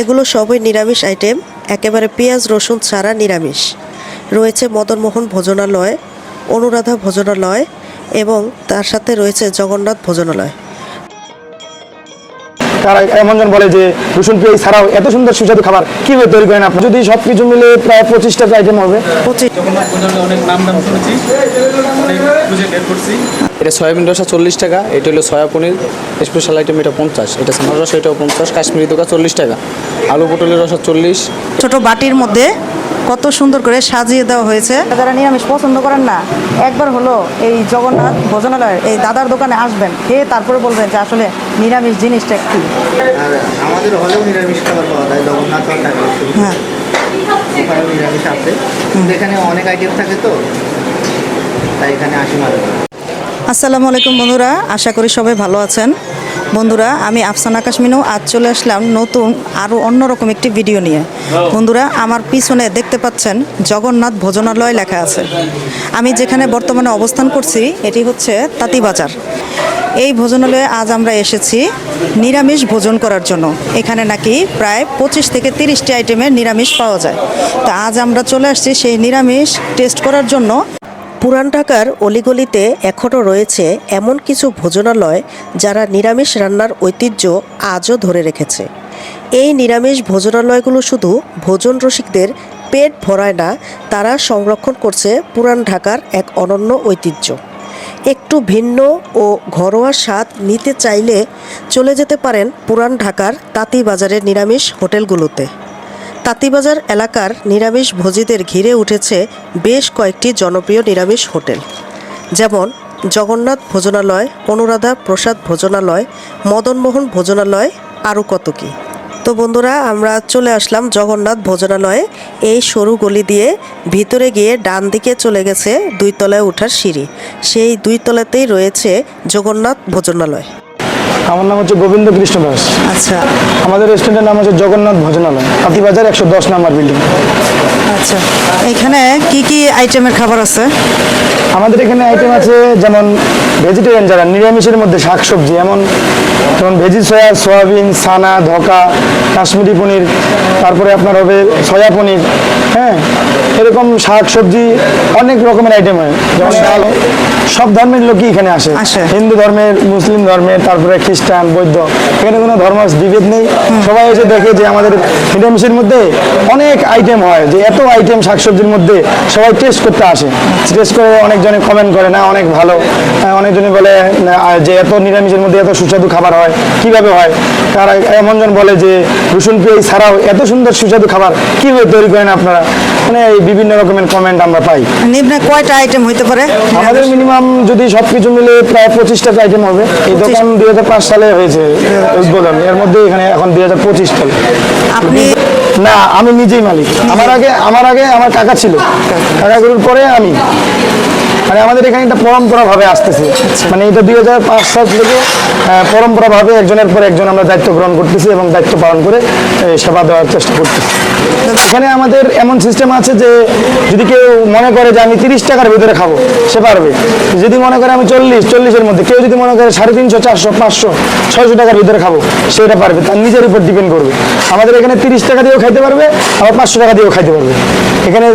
এগুলো সবই নিরামিষ আইটেম, একেবারে পেঁয়াজ, রসুন ছাড়া নিরামিষ। রয়েছে মদনমোহন ভোজনালয়, অনুরাধা ভোজনালয় এবং তার সাথে রয়েছে জগন্নাথ ভোজনালয়। তারা এমনজন বলে যে রসুন পেঁয়াজ ছাড়াও এত সুন্দর সুস্বাদু খাবার কীভাবে তৈরি করেন আপনি? যদি সব কিছু মিলে প্রায় পঁচিশটা আইটেম হবে? এটা সয়াবিন রসা চল্লিশ টাকা এটা হলো সয়া পনির স্পেশাল আইটেম এটা পঞ্চাশ এটা সামার রসা এটাও পঞ্চাশ কাশ্মীরি দোকা চল্লিশ টাকা আলু পটলের রসা চল্লিশ। ছোট বাটির মধ্যে কত সুন্দর করে সাজিয়ে দেওয়া হয়েছে। যারা নিরামিষ পছন্দ করেন না একবার হলো এই জগন্নাথ ভোজনালয়ের এই দাদার দোকানে আসবেন খেয়ে তারপরে বলবেন যে আসলে নিরামিষ জিনিসটা কি? আমাদের হলেও নিরামিষ খাবার পাওয়া যায় জগন্নাথ হ্যাঁ। ওখানেও নিরামিষ আছে। এখানে অনেক আইটেম থাকে তো তাই এখানে আসি। আসসালামু আলাইকুম বন্ধুরা আশা করি সবাই ভালো আছেন। বন্ধুরা, আমি আফসানা কাশ্মিনও আজ চলে আসলাম নতুন আরও অন্যরকম একটি ভিডিও নিয়ে। বন্ধুরা, আমার পিছনে দেখতে পাচ্ছেন জগন্নাথ ভোজনালয় লেখা আছে। আমি যেখানে বর্তমানে অবস্থান করছি, এটি হচ্ছে তাঁতিবাজার এই ভোজনালয়ে আজ আমরা এসেছি নিরামিষ ভোজন করার জন্য। এখানে নাকি প্রায় পঁচিশ থেকে তিরিশটি আইটেমের নিরামিষ পাওয়া যায়। তা আজ আমরা চলে আসছি সেই নিরামিষ টেস্ট করার জন্য। পুরান ঢাকার অলিগলিতে এখনও রয়েছে এমন কিছু ভোজনালয় যারা নিরামিষ রান্নার ঐতিহ্য আজও ধরে রেখেছে। এই নিরামিষ ভোজনালয়গুলো শুধু ভোজন রসিকদের পেট ভরায় না, তারা সংরক্ষণ করছে পুরান ঢাকার এক অনন্য ঐতিহ্য। একটু ভিন্ন ও ঘরোয়া স্বাদ নিতে চাইলে চলে যেতে পারেন পুরান ঢাকার তাঁতিবাজারের নিরামিষ হোটেলগুলোতে। তাঁতিবাজার এলাকার নিরামিষ ভোজীদের ঘিরে উঠেছে বেশ কয়েকটি জনপ্রিয় নিরামিষ হোটেল। যেমন জগন্নাথ ভোজনালয়, অনুরাধা প্রসাদ ভোজনালয়, মদনমোহন ভোজনালয় আরও কত কি। তো বন্ধুরা, আমরা চলে আসলাম জগন্নাথ ভোজনালয়ে। এই সরু গলি দিয়ে ভিতরে গিয়ে ডান দিকে চলে গেছে দুই তলায় ওঠার সিঁড়ি। সেই দুই তলাতেই রয়েছে জগন্নাথ ভোজনালয়। আমার নাম হচ্ছে গোবিন্দ কৃষ্ণ দাস। আচ্ছা। আমাদের রেস্টুরেন্টের নাম হচ্ছে জগন্নাথ ভোজনালয়। হাতিবাজার একশো দশ নাম্বার বিল্ডিং আচ্ছা। এখানে কি কি আইটেমের খাবার আছে? আমাদের এখানে আইটেম আছে যেমন ভেজিটেরিয়ান যারা নিরামিষের মধ্যে শাকসবজি এমন যেমন ভেজি সয়া সয়াবিন সানা ধোকা কাশ্মীরি পনির তারপরে আপনার হবে সয়া পনির হ্যাঁ? এরকম শাক সবজি অনেক রকমের আইটেম হয়। যেমন ডাল সব ধর্মের লোকই এখানে আসে। হিন্দু ধর্মের মুসলিম ধর্মের তারপরে খ্রিস্টান বৌদ্ধ এখানে কোনো ধর্ম বিভেদ নেই। সবাই এসে দেখে যে আমাদের নিরামিষের মধ্যে অনেক আইটেম হয় যে এত আইটেম শাকসবজির মধ্যে সবাই টেস্ট করতে আসে। টেস্ট করে অনেকজনে কমেন্ট করে না অনেক ভালো। আহ, অনেকজনে বলে যে এত নিরামিষের মধ্যে এত সুস্বাদু খাবার হয় কীভাবে হয়? তারা এমনজন বলে যে রসুন পেঁয়াজ ছাড়াও এত সুন্দর সুস্বাদু খাবার কীভাবে তৈরি করেন আপনারা? মানে এই বিভিন্ন রকমের কমেন্ট আমরা পাই। নিম্নে কয়টা আইটেম হইতে পারে? আমাদের মিনিমাম যদি সবকিছু মিলে প্রায় পঁচিশটা আইটেম হবে। এই দোকান দুই হাজার পাঁচ সালে হয়েছে উদ্বোধন। এর মধ্যে এখানে এখন দুই হাজার পঁচিশ সালে। আপনি না আমি নিজেই মালিক। আমার আগে আমার আগে আমার কাকা ছিল। কাকাগুলোর পরে আমি। মানে আমাদের এখানে একটা পরম্পরা ভাবে আসতেছে মানে এটা দুই হাজার পাঁচ সাল থেকে পরম্পরা ভাবে একজনের পর একজন আমরা দায়িত্ব গ্রহণ করতেছি এবং দায়িত্ব পালন করে সেবা দেওয়ার চেষ্টা করতেছি। এখানে আমাদের এমন সিস্টেম আছে যে যদি কেউ মনে করে যে আমি তিরিশ টাকার ভিতরে খাব সে পারবে। যদি মনে করে আমি চল্লিশ চল্লিশের মধ্যে কেউ যদি মনে করে সাড়ে তিনশো চারশো পাঁচশো ছয়শো টাকার ভিতরে খাব সেটা পারবে তার নিজের উপর ডিপেন্ড করবে। আমাদের এখানে তিরিশ টাকা দিয়েও খাইতে পারবে আবার পাঁচশো টাকা দিয়েও খাইতে পারবে। এখানে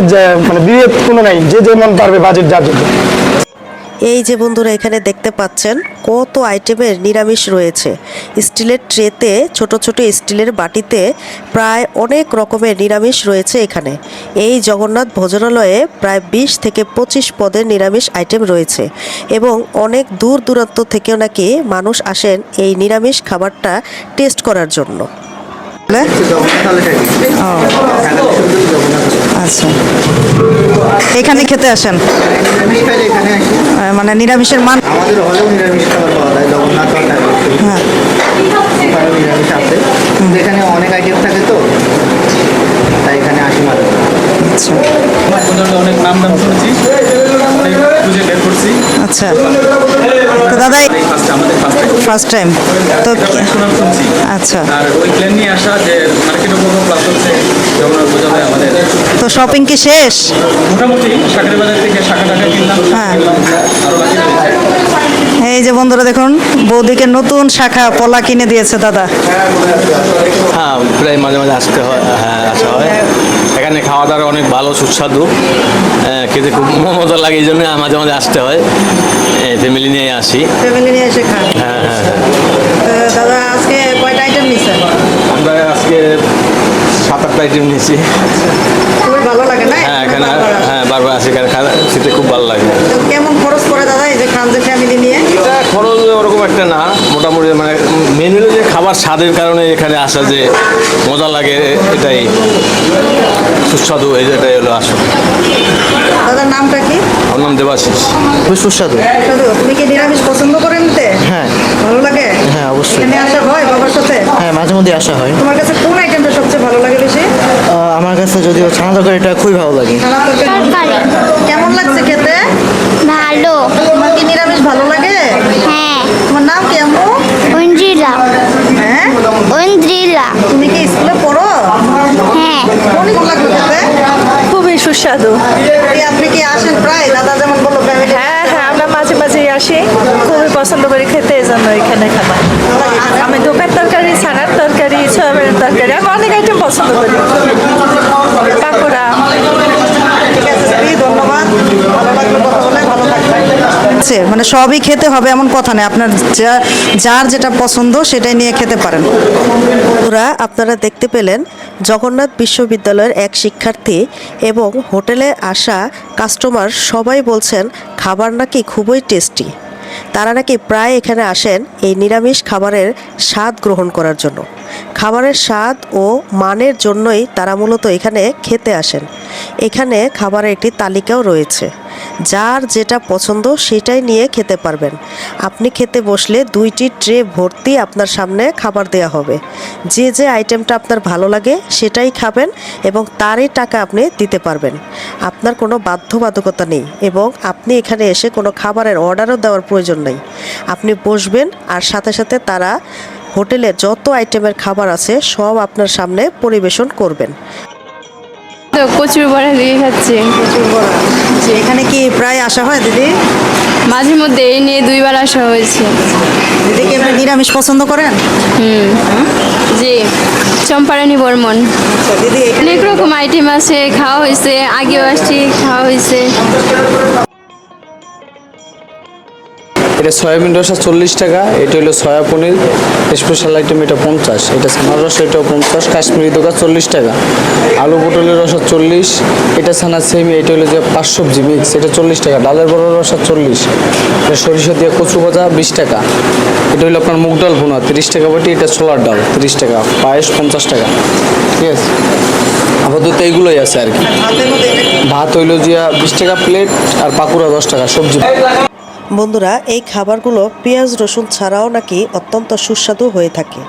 মানে বিভেদ কোনো নাই যে যেমন পারবে বাজেট যার জন্য। এই যে বন্ধুরা, এখানে দেখতে পাচ্ছেন কত আইটেমের নিরামিষ রয়েছে। স্টিলের ট্রেতে, ছোট ছোট স্টিলের বাটিতে প্রায় অনেক রকমের নিরামিষ রয়েছে এখানে। এই জগন্নাথ ভোজনালয়ে প্রায় বিশ থেকে পঁচিশ পদের নিরামিষ আইটেম রয়েছে এবং অনেক দূর দূরান্ত থেকেও নাকি মানুষ আসেন এই নিরামিষ খাবারটা টেস্ট করার জন্য। আচ্ছা। এখানে খেতে আসেন? মানে নিরামিষের মান? আমাদের হলেও নিরামিষ খাবার পাওয়া যায় জগন্নাথ হ্যাঁ নিরামিষ আছে। এখানে অনেক আইটেম থাকে তো তাই এখানে আসি মাঝে মাঝে। আচ্ছা। অনেক নাম দাম শুনেছি। অনেক খুঁজে বের করছি। আচ্ছা। তো দাদা এই ফার্স্ট টাইম তো আচ্ছা। আর ওই প্ল্যান নিয়ে আসা যে মার্কেটে কোনো প্লাস হচ্ছে জগন্নাথ বোঝাবে আমাদের। তো শপিং কি শেষ? মোটামুটি শাকের বাজার থেকে শাখা টাকা কিনলাম। হ্যাঁ। এই যে বন্ধুরা দেখুন বৌদিকে নতুন শাখা পলা কিনে দিয়েছে দাদা। হ্যাঁ প্রায় মাঝে মাঝে আসতে হয় হ্যাঁ আসা হয়। এখানে খাওয়া দাওয়া অনেক ভালো সুস্বাদু। হ্যাঁ, খেতে খুব মজা লাগে এই জন্য মাঝে মাঝে আসতে হয়। ফ্যামিলি নিয়ে আসি। ফ্যামিলি নিয়ে এসে খান। হ্যাঁ হ্যাঁ হ্যাঁ। দাদা আজকে কয়টা আইটেম নিছেন? আমরা আজকে সাত আটটা আইটেম নিয়েছি। খুবই ভালো লাগে না? হ্যাঁ এখানে? হ্যাঁ বারবার আসি এখানে খেতে খুব ভালো লাগে। কেমন খরচ পড়ে দাদা এই যে খান যে ফ্যামিলি নিয়ে? এটা খরচ ওরকম একটা না মোটামুটি মানে মেন হলো যে খাবার স্বাদের কারণে এখানে আসা যে মজা লাগে এটাই। সুস্বাদু এই- এটাই হলো আসল। দাদার নামটা কি? আমার নাম দেবাশিস। খুবই সুস্বাদু। তুমি কি নিরামিষ পছন্দ করেন হ্যাঁ। ভালো লাগে? হ্যাঁ, অবশ্যই। এখানে আসা হয় বাবার সাথে? হ্যাঁ মাঝে মধ্যে আসা হয়। তোমার কাছে কোন আইটেমটা সবচেয়ে ভালো লাগে বেশি আহ, আমার কাছে যদিও ছানা তরকারিটা খুবই ভালো লাগে। কেমন লাগছে খেতে? ভালো। তোমার কি নিরামিষ ভালো লাগে? হ্যাঁ। তোমার নাম কি আম্মু? ঐন্দ্রিলা হ্যাঁ? ঐন্দ্রিলা তুমি কি স্কুলে পড়ো? হ্যাঁ। কেমন লাগল খেতে? খুবই সুস্বাদু। আপনি কি আসেন প্রায়? দাদা যেমন ফ্যামিলি হ্যাঁ হ্যাঁ আমরা মাঝে মাঝেই আসি। খুবই পছন্দ করি খেতে এই জন্য এখানে খাবার। আমি ধোকার তরকারি ছানার তরকারি। সয়াবিনের তরকারি। আমি অনেক আইটেম পছন্দ করি। মানে সবই খেতে হবে এমন কথা নেই আপনার যা- যার যেটা পছন্দ সেটাই নিয়ে খেতে পারেন। বন্ধুরা আপনারা দেখতে পেলেন জগন্নাথ বিশ্ববিদ্যালয়ের এক শিক্ষার্থী এবং হোটেলে আসা কাস্টমার সবাই বলছেন খাবার নাকি খুবই টেস্টি তারা নাকি প্রায় এখানে আসেন এই নিরামিষ খাবারের স্বাদ গ্রহণ করার জন্য। খাবারের স্বাদ ও মানের জন্যই তারা মূলত এখানে খেতে আসেন। এখানে খাবারের একটি তালিকাও রয়েছে। যার যেটা পছন্দ সেটাই নিয়ে খেতে পারবেন। আপনি খেতে বসলে দুইটি ট্রে ভর্তি আপনার সামনে খাবার দেয়া হবে। যে যে আইটেমটা আপনার ভালো লাগে সেটাই খাবেন এবং তারই টাকা আপনি দিতে পারবেন। আপনার কোনো বাধ্যবাধকতা নেই এবং আপনি এখানে এসে কোনো খাবারের অর্ডারও দেওয়ার প্রয়োজন নেই। আপনি বসবেন আর সাথে সাথে তারা হোটেলে যত আইটেমের খাবার আছে সব আপনার সামনে পরিবেশন করবেন। কচুর বড়া দিয়ে খাচ্ছি। যে এখানে কি প্রায় আসা হয় দিদি? মাঝে মধ্যে এই নিয়ে দুইবার আসা হয়েছে। দিদি কি আপনি নিরামিষ পছন্দ করেন? হুম। জি চম্পারানি বর্মন। আচ্ছা দিদি অনেক রকম আইটেম আছে খাওয়া হয়েছে আগেও আসছি খাওয়া হয়েছে। এটা সয়াবিন রসা চল্লিশ টাকা এটা হলো সয়া পনির স্পেশাল আইটেম এটা পঞ্চাশ এটা ছানার রসা এটাও পঞ্চাশ কাশ্মীরি দোকান চল্লিশ টাকা আলু পটলের রসা চল্লিশ এটা ছানা সেমি এটা হলো যে পাঁচ সবজি মিক্স এটা চল্লিশ টাকা ডালের বড় রসা চল্লিশ এটা সরিষা দিয়ে কচু ভাজা বিশ টাকা এটা হলো আপনার মুগ ডাল ভুনা তিরিশ টাকা বাটি এটা ছোলার ডাল তিরিশ টাকা পায়েস পঞ্চাশ টাকা ঠিক আছে? আপাতত এইগুলোই আছে আর কি। ভাত হইল যে বিশ টাকা প্লেট আর পাকুড়া দশ টাকা সবজি বন্ধুরা এই খাবারগুলো পেঁয়াজ রসুন ছাড়াও নাকি অত্যন্ত সুস্বাদু হয়ে থাকে।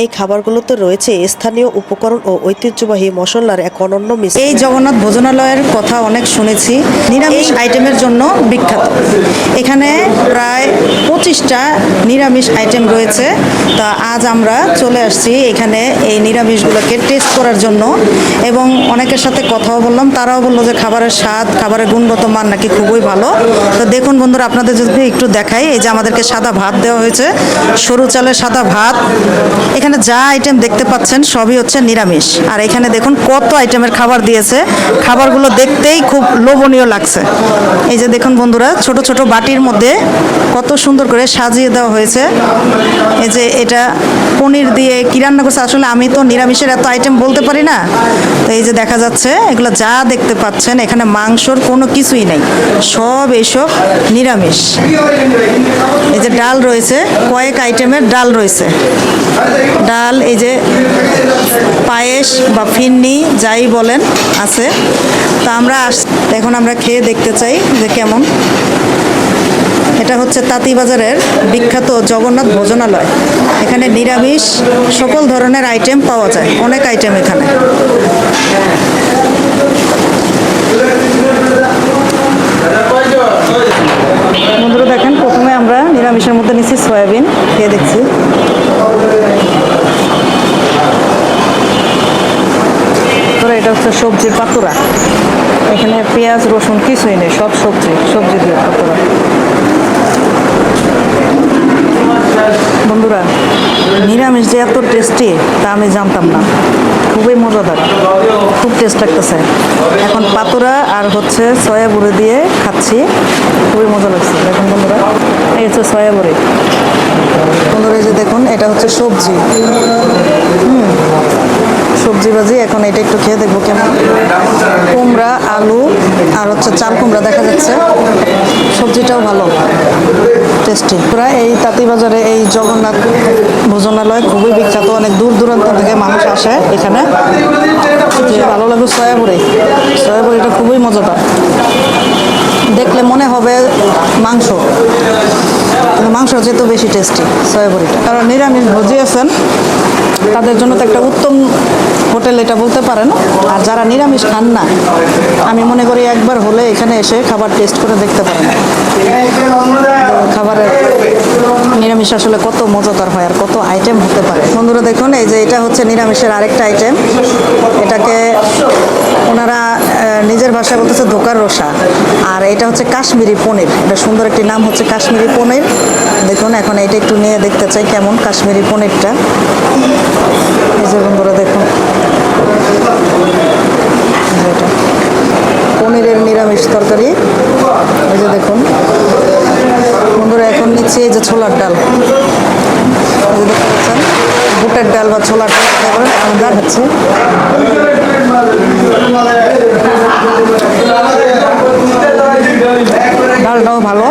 এই খাবারগুলোতে রয়েছে স্থানীয় উপকরণ ও ঐতিহ্যবাহী মশলার এক অনন্য মিশ্রণ। এই জগন্নাথ ভোজনালয়ের কথা অনেক শুনেছি। নিরামিষ আইটেমের জন্য বিখ্যাত। এখানে প্রায় পঁচিশটা নিরামিষ আইটেম রয়েছে। তা আজ আমরা চলে আসছি এখানে এই নিরামিষগুলোকে টেস্ট করার জন্য। এবং অনেকের সাথে কথাও বললাম তারাও বলল যে খাবারের স্বাদ খাবারের গুণগত মান নাকি খুবই ভালো। তো দেখুন বন্ধুরা আপনাদের যদি একটু দেখাই, এই যে আমাদেরকে সাদা ভাত দেওয়া হয়েছে, সরু চালের সাদা ভাত। এখানে যা আইটেম দেখতে পাচ্ছেন সবই হচ্ছে নিরামিষ। আর এখানে দেখুন কত আইটেমের খাবার দিয়েছে। খাবারগুলো দেখতেই খুব লোভনীয় লাগছে। এই যে দেখুন বন্ধুরা, ছোট ছোট বাটির মধ্যে কত সুন্দর করে সাজিয়ে দেওয়া হয়েছে। এই যে এটা পনির দিয়ে কি রান্না করছে? আসলে আমি তো নিরামিষের এত আইটেম বলতে পারি না। তো এই যে দেখা যাচ্ছে, এগুলো যা দেখতে পাচ্ছেন, এখানে মাংসর কোনো কিছুই নেই। সব এইসব নিরামিষ। এই যে ডাল রয়েছে, কয়েক আইটেমের ডাল রয়েছে। ডাল, এই যে পায়েস বা ফিন্নি, যাই বলেন, আছে। তা আমরা এখন আমরা খেয়ে দেখতে চাই যে কেমন। এটা হচ্ছে তাঁতিবাজারের বিখ্যাত জগন্নাথ ভোজনালয়। এখানে নিরামিষ সকল ধরনের আইটেম পাওয়া যায়, অনেক আইটেম এখানে বন্ধুরা দেখেন প্রথমে আমরা নিরামিষের মধ্যে নিচ্ছি সয়াবিন খেয়ে দেখছি তোরা এটা হচ্ছে সবজির পাতুরা। এখানে পেঁয়াজ, রসুন কিছুই নেই, সব সবজি সবজি দিয়ে পাতুরা বন্ধুরা নিরামিষ যে এত টেস্টি তা আমি জানতাম না। খুবই মজাদার। খুব টেস্ট লাগতেছে। এখন পাতুরা আর হচ্ছে সয়া বুড়ি দিয়ে খাচ্ছি। খুবই মজা লাগছে। দেখুন বন্ধুরা, এই হচ্ছে সয়া বুড়ি বন্ধুরা যে দেখুন, এটা হচ্ছে সবজি। হুম। সবজি ভাজি এখন এটা একটু খেয়ে দেখব কেমন। কুমড়া, আলু, আর হচ্ছে চাল কুমড়া দেখা যাচ্ছে। সবজিটাও ভালো টেস্টি পুরা এই তাঁতিবাজারে এই জগন্নাথ ভোজনালয় খুবই বিখ্যাত। অনেক দূর দূরান্ত থেকে মানুষ আসে এখানে। ভালো লাগবে সয়াবুড়ি। সয়াবুড়িটা খুবই মজাদার। দেখলে মনে হবে মাংস। মাংস যেহেতু বেশি টেস্টি সয়াবুড়িটা কারণ নিরামিষ ভোজি আছেন, তাদের জন্য তো একটা উত্তম হোটেল এটা বলতে পারেন। আর যারা নিরামিষ খান না, আমি মনে করি একবার হলে এখানে এসে খাবার টেস্ট করে দেখতে পারেন। খাবারের নিরামিষ আসলে কত মজাদার হয় আর কত আইটেম হতে পারে। বন্ধুরা দেখুন, এই যে এটা হচ্ছে নিরামিষের আরেকটা আইটেম এটাকে ওনারা নিজের ভাষায় বলতেছে দোকার রসা। আর এটা হচ্ছে কাশ্মীরি পনির। এটা সুন্দর একটি নাম হচ্ছে কাশ্মীরি পনির। দেখুন, এখন এটা একটু নিয়ে দেখতে চাই কেমন কাশ্মীরি পনিরটা। যে বন্ধুরা, দেখুন। এটা। পনিরের নিরামিষ তরকারি। এই যে দেখুন। বন্ধুরা, এখন নিচ্ছে এই যে ছোলার ডাল। দেখতে ডাল বা ছোলার ডাল পারেন হচ্ছে। ডালটাও ভালো।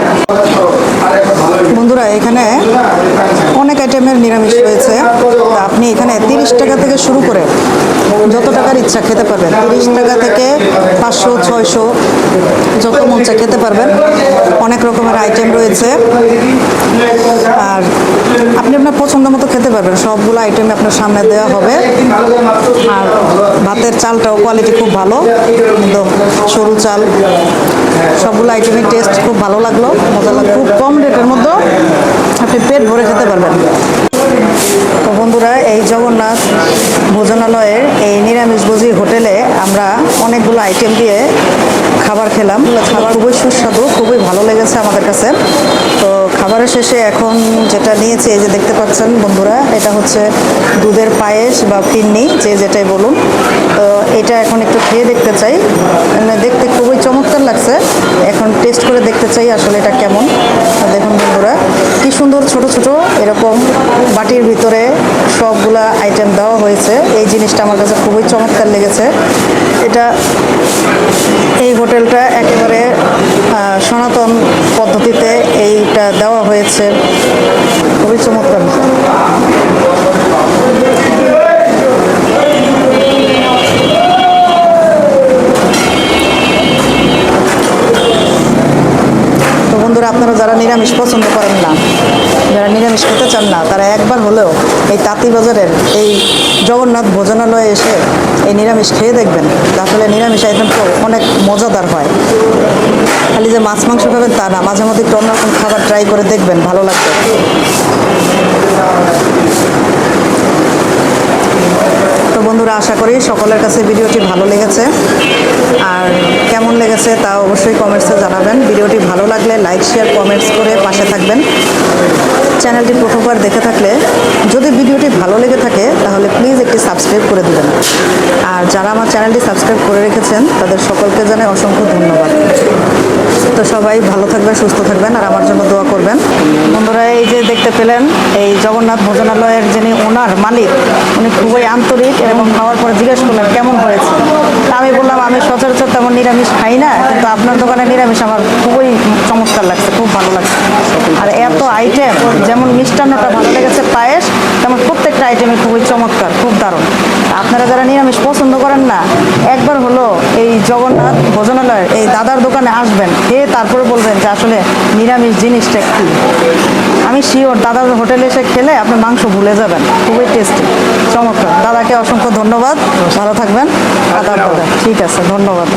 বন্ধুরা, এখানে অনেক আইটেমের নিরামিষ রয়েছে। আপনি এখানে তিরিশ টাকা থেকে শুরু করে যত টাকার ইচ্ছা খেতে পারবেন। তিরিশ টাকা থেকে পাঁচশো, ছয়শো, যত মন খেতে পারবেন। অনেক রকমের আইটেম রয়েছে আর আপনি আপনার পছন্দ মতো খেতে পারবেন। সবগুলো আইটেম আপনার সামনে দেওয়া হবে। আর ভাতের চালটাও কোয়ালিটি খুব ভালো। একদম সরু চাল, সবগুলো আইটেমের টেস্ট খুব ভালো লাগল। মজা লাগল। খুব কম রেটের মধ্যে আপনি পেট ভরে খেতে পারবেন। তো বন্ধুরা, এই জগন্নাথ ভোজনালয়ের এই নিরামিষভোজী হোটেলে আমরা অনেকগুলো আইটেম দিয়ে খাবার খেলাম। খাবার খুবই সুস্বাদু, খুবই ভালো লেগেছে আমাদের কাছে। তো খাবারের শেষে এখন যেটা নিয়েছি, এই যে দেখতে পাচ্ছেন বন্ধুরা, এটা হচ্ছে দুধের পায়েস বা পিন্নি, যে যেটাই বলুন। তো এটা এখন একটু খেয়ে দেখতে চাই। মানে দেখতে খুবই চমৎকার লাগছে। এখন টেস্ট করে দেখতে চাই আসলে এটা কেমন। দেখুন বন্ধুরা, কি সুন্দর ছোট ছোট এরকম বাটির ভিতরে সবগুলা আইটেম দেওয়া হয়েছে। এই জিনিসটা আমার কাছে খুবই চমৎকার লেগেছে। এটা এই হোটেলটা একেবারে সনাতন পদ্ধতিতে এইটা দেওয়া হয়েছে। খুবই চমৎকার। বন্ধুরা আপনারা যারা নিরামিষ পছন্দ করেন না, যারা নিরামিষ খেতে চান না, তারা একবার হলেও এই তাঁতি বাজারের এই জগন্নাথ ভোজনালয়ে এসে এই নিরামিষ খেয়ে দেখবেন। আসলে নিরামিষ আইটেম তো অনেক মজাদার হয়। খালি যে মাছ মাংস খাবেন তা না, মাঝে মধ্যে একটু অন্যরকম খাবার ট্রাই করে দেখবেন, ভালো লাগবে। তো বন্ধুরা, আশা করি সকলের কাছে ভিডিওটি ভালো লেগেছে। আর কেমন লেগেছে তা অবশ্যই কমেন্টসে জানাবেন। ভিডিওটি ভালো লাগলে লাইক শেয়ার কমেন্টস করে পাশে থাকবেন। চ্যানেলটি প্রথমবার দেখে থাকলে যদি ভিডিওটি ভালো লেগে প্লিজ একটি সাবস্ক্রাইব করে দেবেন। আর যারা আমার চ্যানেলটি সাবস্ক্রাইব করে রেখেছেন, তাদের সকলকে জানাই অসংখ্য ধন্যবাদ। তো সবাই ভালো থাকবেন, সুস্থ থাকবেন, আর আমার জন্য দোয়া করবেন। বন্ধুরা, এই যে দেখতে পেলেন, এই জগন্নাথ ভোজনালয়ের যিনি ওনার মালিক, উনি খুবই আন্তরিক এবং খাওয়ার পরে জিজ্ঞেস করলেন, কেমন হয়েছে? আমি বললাম, আমি সচরাচর তেমন নিরামিষ খাই না, কিন্তু আপনার দোকানে নিরামিষ আমার খুবই চমৎকার লাগছে, খুব ভালো লাগছে। আর এত আইটেম যেমন মিষ্টান্নটা ভালো লেগেছে, পায়েস তেমন প্রত্যেকটা আইটেমই খুবই চমৎকার, খুব দারুণ। আপনারা যারা নিরামিষ পছন্দ করেন না, একবার হলো এই জগন্নাথ ভোজনালয়ের এই দাদার দোকানে আসবেন খেয়ে তারপরে বলবেন যে আসলে নিরামিষ জিনিসটা কী। আমি শিওর দাদার হোটেলে এসে খেলে আপনি মাংস ভুলে যাবেন, খুবই টেস্টি চমৎকার। দাদাকে অসংখ্য ধন্যবাদ, ভালো থাকবেন ঠিক আছে, ধন্যবাদ।